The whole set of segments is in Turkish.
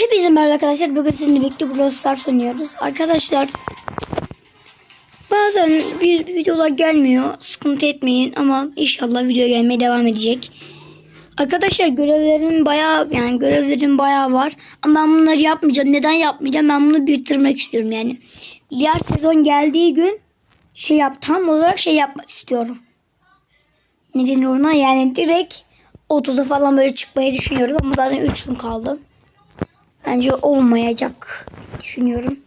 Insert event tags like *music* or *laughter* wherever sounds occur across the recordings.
Hepinize merhaba arkadaşlar. Bugün sizinle birlikte Brawl Stars oynuyoruz. Arkadaşlar bazen bir videolar gelmiyor. Sıkıntı etmeyin ama inşallah video gelmeye devam edecek. Arkadaşlar görevlerim bayağı yani görevlerim bayağı var. Ama ben bunları yapmayacağım. Neden yapmayacağım? Ben bunu bitirmek istiyorum yani. Diğer sezon geldiği gün şey yap tam olarak şey yapmak istiyorum. Ne denir ona? Yani direkt 30'a falan böyle çıkmayı düşünüyorum ama zaten 3 gün kaldı. Bence olmayacak düşünüyorum.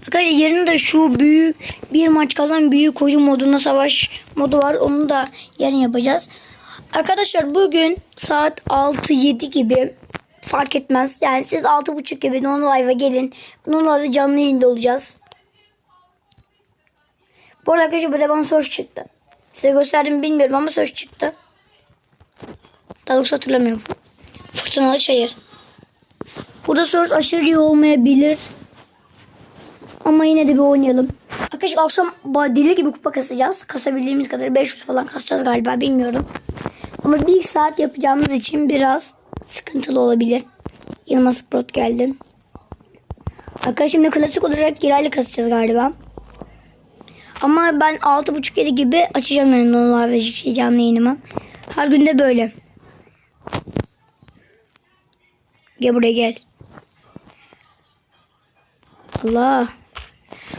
Arkadaşlar yarın da şu büyük bir maç kazan büyük oyun moduna savaş modu var. Onu da yarın yapacağız. Arkadaşlar bugün saat 6-7 gibi fark etmez. Yani siz 6.30 gibi non live'a gelin. Non live'da canlı yayında olacağız. Bu arada arkadaşlar burada bana soru çıktı. Size gösterdim mi bilmiyorum ama soru çıktı. Daha hatırlamıyorum. Fırtınalı şehir. Burada soru aşırı iyi olmayabilir. Ama yine de bir oynayalım. Arkadaşlar akşam deli gibi kupa kasacağız. Kasabildiğimiz kadar 500 falan kasacağız galiba bilmiyorum. Ama bir saat yapacağımız için biraz sıkıntılı olabilir. Yılmaz Sprot geldi. Arkadaşlar şimdi klasik olarak girayla kasacağız galiba. Ama ben 6.30-7 gibi açacağım yani normal ve canlı yayınımı. Her günde böyle. Gel buraya gel. Allah.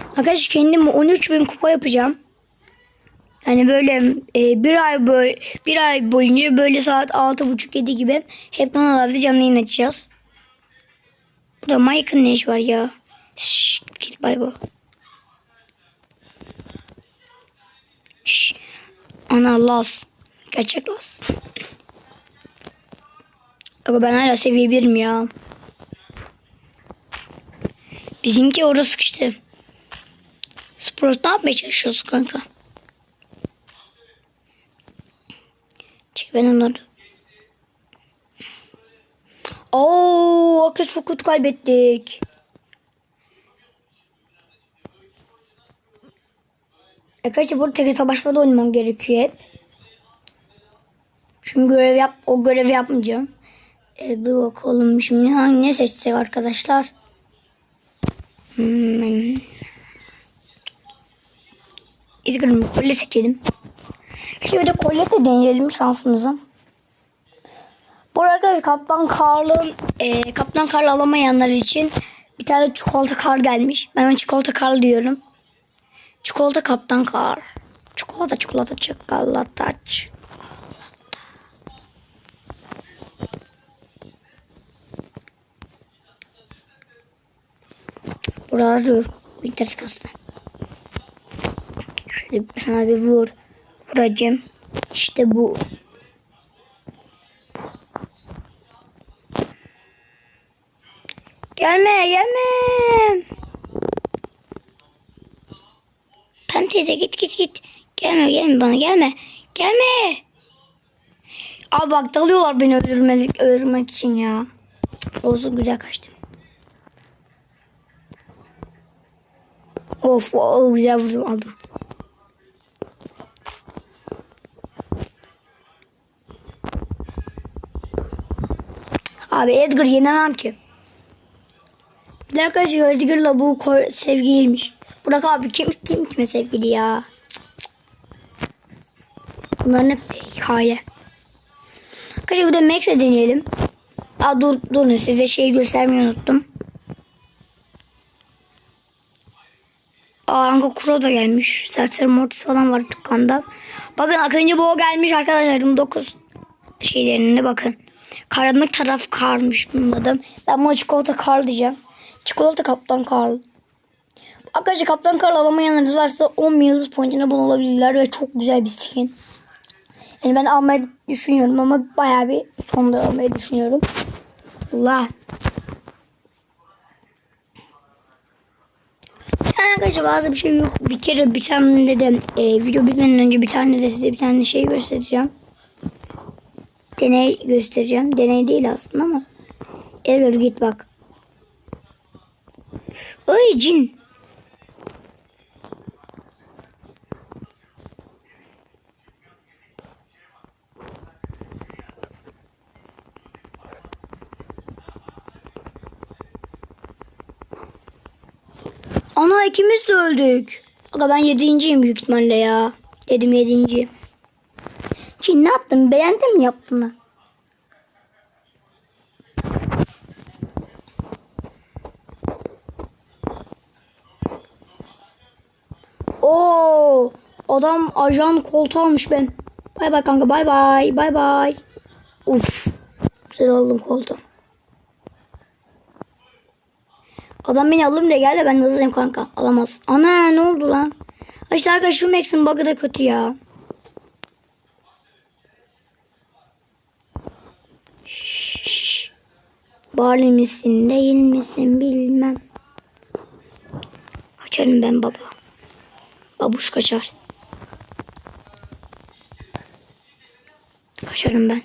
Arkadaşlar kendim 13 bin kupa yapacağım. Yani böyle e, bir ay böyle bir ay boyunca böyle saat 6.30-7 gibi hep kanallarda canlı yayın açacağız. Burada Mike'ın ne iş var ya? Şşş git bay bay. Şşş. Ana las. Gerçek las. Aga ben hala seviye birim ya. Bizimki orada sıkıştı. Sprout ne yapmaya çalışıyorsun kanka? Çek ben onları. Oo, akış kötü kaybettik. Arkadaşlar burada tek savaşmada oynamam gerekiyor hep. Şimdi görev yap, o görevi yapmayacağım. E, bir bakalım şimdi hangi ne seçsek arkadaşlar. Hmm. İzgirim kolye seçelim. Şimdi de kolye de deneyelim şansımızı. Bu arkadaşlar Kaptan Karl'ın e, Kaptan Karl alamayanlar için bir tane çikolata kar gelmiş. Ben ona çikolata kar diyorum. Çikolata Kaptan Kar. Çikolata çikolata çikolata çikolata. Buralar dur. İnternet kastı. Şöyle sana bir vur. Vuracağım. İşte bu. Gelme gelme. Pem git git git. Gelme gelme bana gelme. Gelme. Abi bak dalıyorlar beni öldürmek, öldürmek için ya. Olsun güzel kaçtım. Of o güzel vurdum aldım. Abi Edgar yenemem ki. Bir dakika arkadaşlar Edgar'la bu sevgiliymiş. Burak abi kim kim kime sevgili ya? Bunların hepsi hikaye. Arkadaşlar bir de Max'e deneyelim. Aa dur durun size şeyi göstermeyi unuttum. Anka Kuro da gelmiş. Serseri Mortis falan var dükkanda. Bakın Akıncı Boğa gelmiş arkadaşlar. 29 şeylerinde bakın. Karanlık taraf karmış bunun adı. Ben buna çikolata kar diyeceğim. Çikolata kaptan Karl. Arkadaşlar kaptan Karl alamayanlarınız varsa 10 yıldız pointine bunu olabilirler ve çok güzel bir skin. Yani ben almayı düşünüyorum ama bayağı bir sonda almayı düşünüyorum. Allah. Arkadaşlar bazı bir şey yok. Bir kere bir tane de e, video bitmeden önce bir tane de size bir tane şey göstereceğim. Deney göstereceğim. Deney değil aslında ama. Edgar git bak. Ay cin. Ana ikimiz de öldük. Aga ben yedinciyim büyük ihtimalle ya. Dedim yedinci. Çin ne yaptın? Beğendin mi yaptığını? Oo, adam ajan koltuğu almış ben. Bay bay kanka bay bay bay bay. Uf. Güzel aldım koltuğu. Adam beni alırım diye geldi ben nasılayım kanka. Alamaz. Ana ne oldu lan? İşte arkadaşlar şu Max'in bug'ı da kötü ya. Şşş. Barley misin değil misin bilmem. Kaçarım ben baba. Babuş kaçar. Kaçarım ben.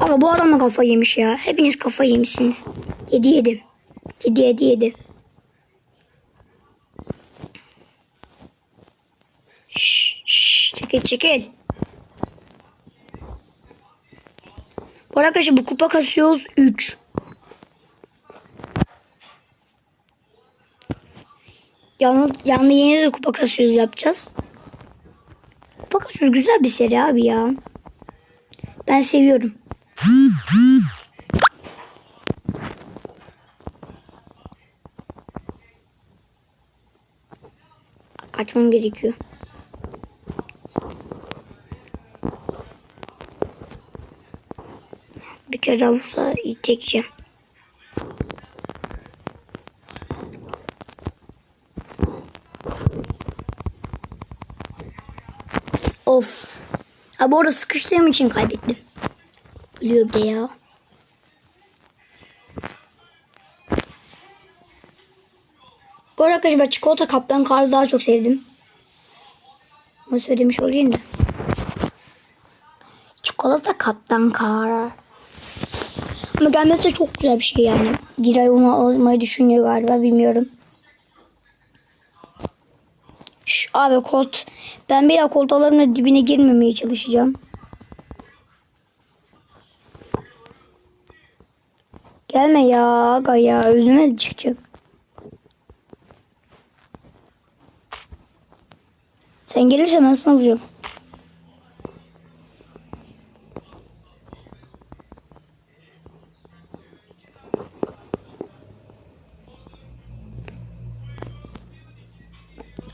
Ama bu adam da kafa yemiş ya. Hepiniz kafa yemişsiniz. Yedi yedim. Yedi yedi yedi. Şşş, şşş, çekil çekil. Bu arkadaşlar bu kupa kasıyoruz 3. Canlı, canlı yeni de kupa kasıyoruz yapacağız. Kupa kasıyoruz güzel bir seri abi ya. Ben seviyorum. Kaçmam gerekiyor. Bir kere vursa çekeceğim. Of. Ha bu arada sıkıştığım için kaybettim. Biliyor bir de ya. Bu arada arkadaşlar çikolata kaptan karı daha çok sevdim. Ama söylemiş olayım da. Çikolata kaptan kar. Ama gelmesi çok güzel bir şey yani. Giray onu almayı düşünüyor galiba bilmiyorum. Şş, abi kolt. Ben bir daha koltalarımla dibine girmemeye çalışacağım. Gelme ya aga ya önüme çıkacak. Sen gelirsen ben sana vuracağım.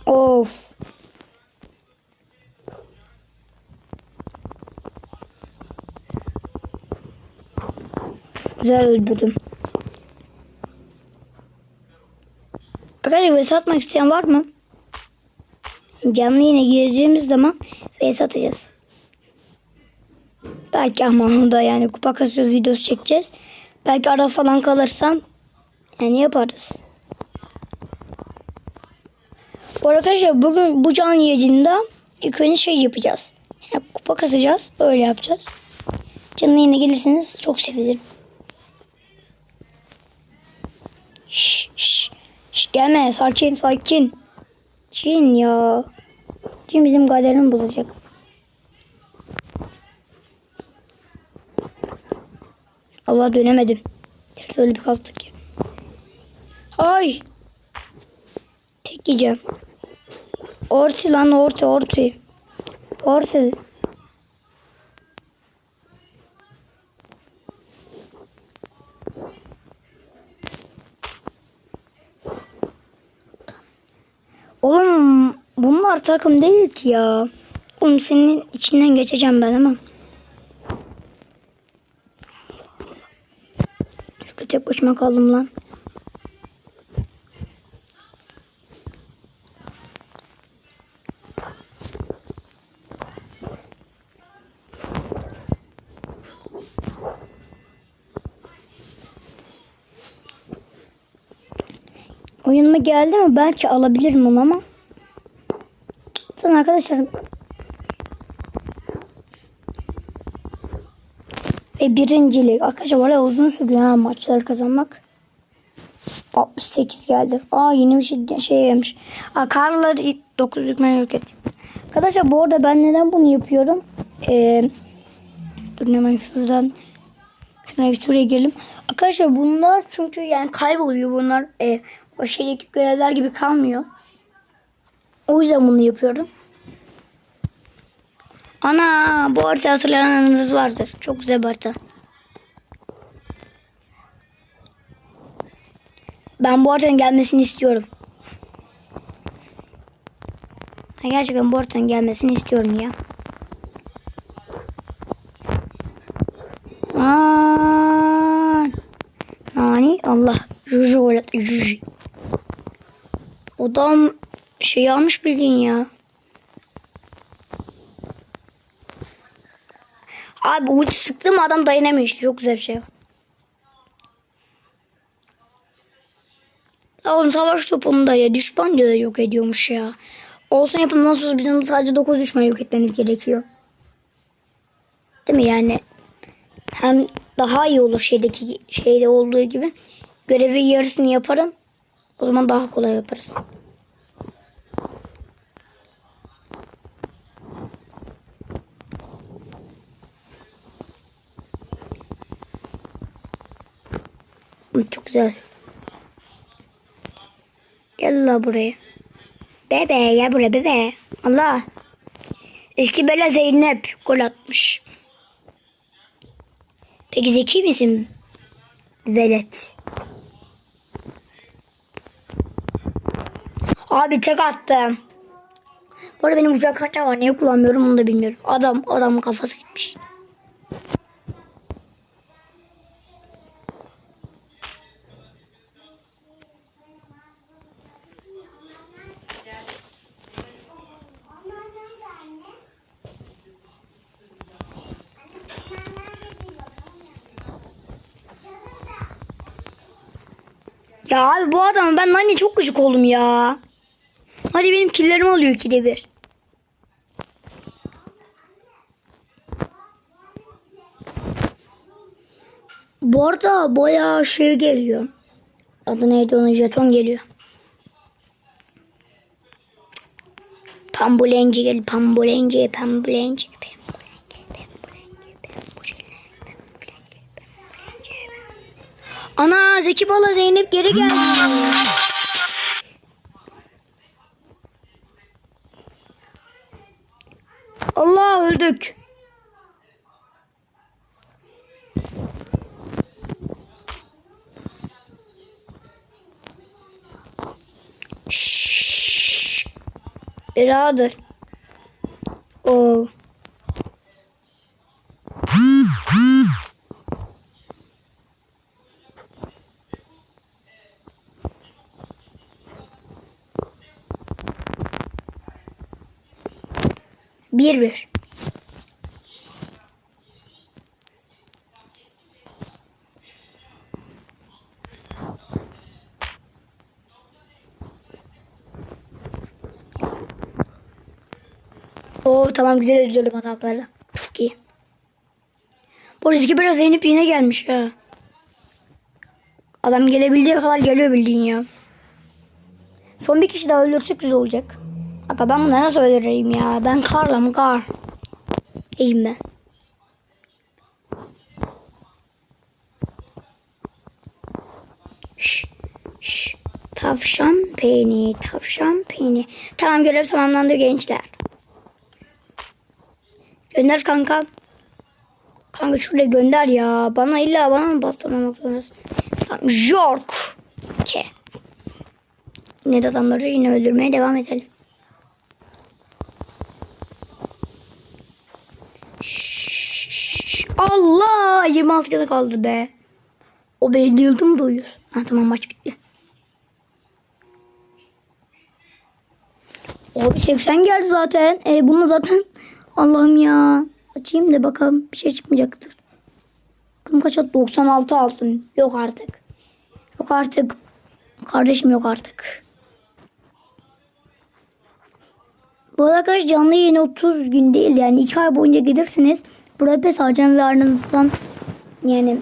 Of. Güzel öldürdüm. Arkadaşlar vs atmak isteyen var mı? Canlı yine gireceğimiz zaman vs atacağız. Belki ama da yani kupa kasıyoruz videosu çekeceğiz. Belki ara falan kalırsam yani yaparız. Bu arkadaşlar bugün bu canlı yayında ilk önce şey yapacağız. Yani kupa kasacağız. Öyle yapacağız. Canlı yayına gelirseniz çok sevinirim. Şş, şş, şş, gelme sakin sakin. Cin ya. Cin bizim kaderimi bozacak. Allah dönemedim. Ters öyle bir kastık ki. Ay. Tek yiyeceğim. Orti lan orti orti. Orti. Oğlum bunlar takım değil ki ya. Oğlum senin içinden geçeceğim ben ama. Şurada tek başıma kaldım lan. Geldi mi belki alabilirim onu ama. Zaten arkadaşlarım. Ve birincilik. Arkadaşlar var uzun sürüyor ha maçları kazanmak. 68 geldi. Aa yeni bir şey, şey gelmiş. Aa Karla 9 hükmen ülket. Arkadaşlar bu arada ben neden bunu yapıyorum? Ee, dur hemen şuradan şuraya, şuraya girelim. Arkadaşlar bunlar çünkü yani kayboluyor bunlar. E, o şeydeki görevler gibi kalmıyor. O yüzden bunu yapıyorum. Ana bu harita hatırlayanlarınız vardır. Çok güzel bir harita. Ben bu haritanın gelmesini istiyorum. Ben gerçekten bu haritanın gelmesini istiyorum ya. Aa, nani Allah. Juju. Juju. Adam şey almış bildiğin ya. Abi ulti sıktım adam dayanamıyor. Çok güzel bir şey. Oğlum savaş topunu da ya düşman diyor yok ediyormuş ya. Olsun yapın nasıl bizim sadece 9 düşman yok etmemiz gerekiyor. Değil mi yani? Hem daha iyi olur şeydeki şeyde olduğu gibi. Görevi yarısını yaparım. O zaman daha kolay yaparız. Hı, Çok güzel. Gel la buraya. Bebe gel buraya bebe. Allah. Eski Bela Zeynep gol atmış. Peki zeki misin? Velet. Abi tek attım. Bu arada benim ucak kaça var. Niye kullanmıyorum onu da bilmiyorum. Adam adamın kafası gitmiş. Ya abi bu adam ben anne çok gıcık oldum ya. Hadi benim killerim oluyor ikide bir. Bu arada bayağı şey geliyor. Adı neydi onun jeton geliyor. Pambulenci gel pambulenci pambulenci Ana Zeki Bala Zeynep geri geldi. Allah öldük. Şşş. Birader. Oo. Bir bir. Oo tamam güzel öldürdüm adamlarla. Çok iyi. Bu riski biraz Zeynep yine gelmiş ha. Adam gelebildiği kadar geliyor bildiğin ya. Son bir kişi daha öldürsek güzel olacak. Aga ben bunları nasıl öldüreyim ya? Ben karlam kar. İyiyim ben. Şş, şş. Tavşan peyni, tavşan peyni. Tamam görev tamamlandı gençler. Gönder kanka. Kanka şuraya gönder ya. Bana illa bana mı bastırmamak zorundasın? Tamam. York. Ke. Yine de adamları yine öldürmeye devam edelim. Şşş. Allah 26 canı kaldı be. O belli yıldım doyuyor. Ha tamam maç bitti. Abi 80 geldi zaten. E bunu zaten *laughs* Allah'ım ya. Açayım da bakalım bir şey çıkmayacaktır. Bakın kaç at? 96 altın. Yok artık. Yok artık. Kardeşim yok artık. Bu arada arkadaş canlı yayın 30 gün değil yani 2 ay boyunca gelirsiniz. Burada pes alacağım ve ardından yani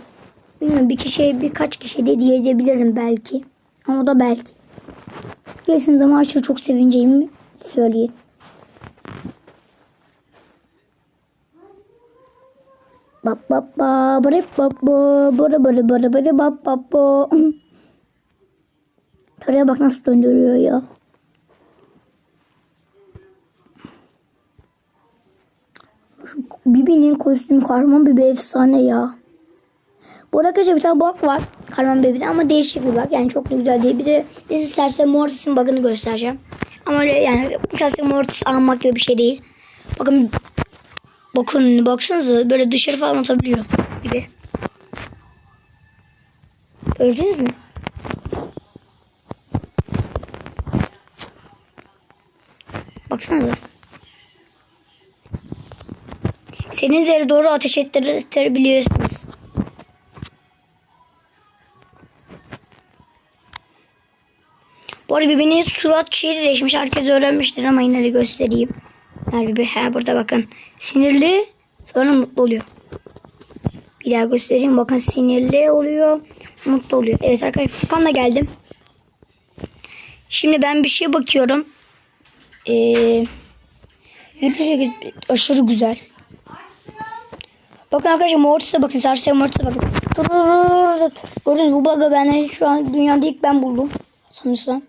bilmiyorum bir kişiye birkaç kişi de diyebilirim belki. Ama o da belki. Gelsin zaman aşırı çok sevineceğimi söyleyeyim. Bap bap ba bare bap bo bare bare bare bare bap bap bo. *laughs* Taraya bak nasıl döndürüyor ya. Şu Bibi'nin kostümü kahraman Bibi efsane ya. Bu arada arkadaşlar bir tane bug var. Kahraman Bibi'de ama değişik bir bug. Yani çok da güzel değil. Bir de size isterse Mortis'in bug'ını göstereceğim. Ama öyle yani isterse Mortis almak gibi bir şey değil. Bakın bakın baksanıza böyle dışarı falan atabiliyor Bibi. Gördünüz mü? Baksanıza. Senin üzeri doğru ateş ettirebiliyorsunuz. Bu arada birbirinin surat şeyi değişmiş. Herkes öğrenmiştir ama yine de göstereyim. Bir ha burada bakın. Sinirli sonra mutlu oluyor. Bir daha göstereyim. Bakın sinirli oluyor. Mutlu oluyor. Evet arkadaşlar Furkan'la geldim. Şimdi ben bir şeye bakıyorum. Ee, yürüyüşe git- aşırı güzel. Bakın arkadaşlar Mortis'e bakın. Sarsiye Mortis'e bakın. Dur, dur, dur, dur. Gördünüz bu bug'ı ben şu an dünyada ilk ben buldum. Sanırsam.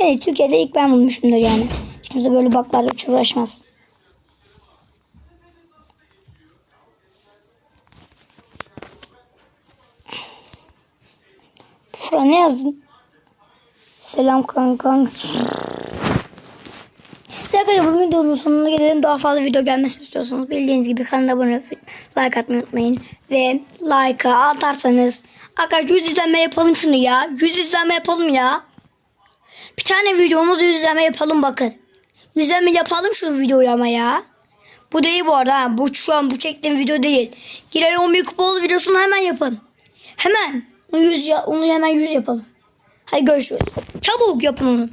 Evet Türkiye'de ilk ben bulmuşumdur yani. Hiç kimse böyle bug'larla hiç uğraşmaz. Fura ne yazdın? Selam kankan. Arkadaşlar bugün videonun sonuna gelelim. Daha fazla video gelmesini istiyorsanız bildiğiniz gibi kanala abone olup like atmayı unutmayın. Ve like'a atarsanız arkadaşlar 100 izlenme yapalım şunu ya. 100 izlenme yapalım ya. Bir tane videomuz 100 izlenme yapalım bakın. 100 izlenme yapalım şu videoyu ama ya. Bu değil bu arada. Bu şu an bu çektiğim video değil. Giray 11 kupalı videosunu hemen yapın. Hemen. Onu, 100 ya, onu hemen 100 yapalım. Hadi görüşürüz. Çabuk yapın onu.